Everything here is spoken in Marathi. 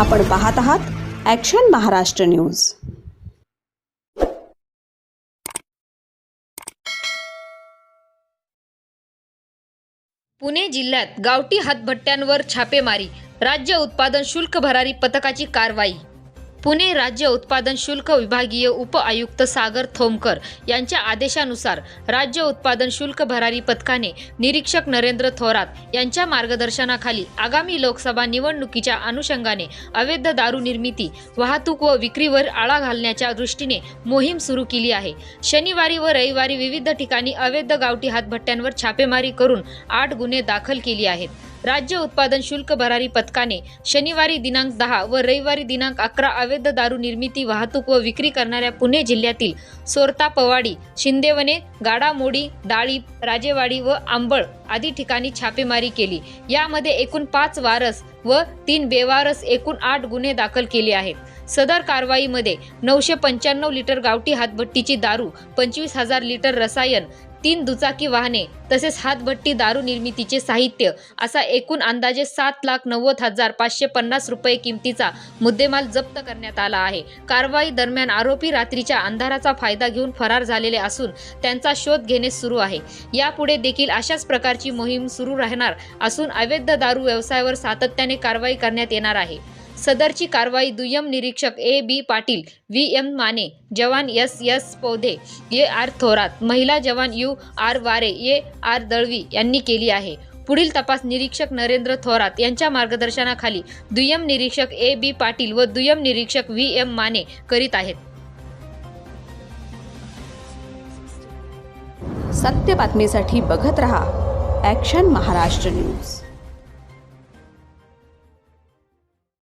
आपण पाहत आहात ॲक्शन महाराष्ट्र न्यूज पुणे जिल्ह्यात गावठी हातभट्ट्यांवर छापेमारी. राज्य उत्पादन शुल्क भरारी पथकाची कारवाई. पुणे राज्य उत्पादन शुल्क विभागीय उप आयुक्त सागर थोमकर यांच्या आदेशानुसार राज्य उत्पादन शुल्क भरारी पथकाने निरीक्षक नरेंद्र थोरात यांच्या मार्गदर्शनाखाली आगामी लोकसभा निवडणुकीच्या अनुषंगाने अवैध दारू निर्मिती वाहतूक व विक्रीवर आळा घालण्याच्या दृष्टीने मोहीम सुरू केली आहे. शनिवारी व रविवारी विविध ठिकाणी अवैध गावठी हातभट्ट्यांवर छापेमारी करून आठ गुन्हे दाखल केली आहेत. राज्य उत्पादन शुल्क भरारी पथकाने शनिवारी दिनांक दहा व रविवारी दिनांक अकरा अवैध दारू निर्मिती वाहतूक व विक्री करणाऱ्या पुणे जिल्ह्यातील सोरता पवाडी शिंदेवने गाडामोडी डाळीप राजेवाडी व आंबळ आदी ठिकाणी छापेमारी केली. यामध्ये एकूण पाच वारस व तीन बेवारस एकूण आठ गुन्हे दाखल केले आहेत. सदर कारवाईमध्ये नऊशे पंच्याण्णव लिटर गावठी हातभट्टीची दारू पंचवीस हजार लिटर रसायन तीन दुचाकी वाहने तसेच हातभट्टी दारू निर्मितीचे साहित्य असा एकूण अंदाजे सात लाख नव्वद हजार पाचशे पन्नास रुपये किमतीचा मुद्देमाल जप्त करण्यात आला आहे. कारवाई दरम्यान आरोपी रात्रीच्या अंधाराचा फायदा घेऊन फरार झालेले असून त्यांचा शोध घेणे सुरू आहे. यापुढे देखील अशाच प्रकारची मोहीम सुरू राहणार असून अवैध दारू व्यवसायावर सातत्याने कारवाई करण्यात येणार आहे. सदरची कारवाई दुय्यम निरीक्षक A B Patil V M Mane जवान एस एस पौधे ए आर थोरात महिला जवान यू आर वारे ए आर दळवी यांनी केली आहे. पुढील तपास निरीक्षक नरेंद्र थोरात यांच्या मार्गदर्शनाखाली दुय्यम निरीक्षक ए बी पाटील व दुय्यम निरीक्षक व्ही एम माने करीत आहेत. सत्य बातमीसाठी बघत रहा ॲक्शन महाराष्ट्र न्यूज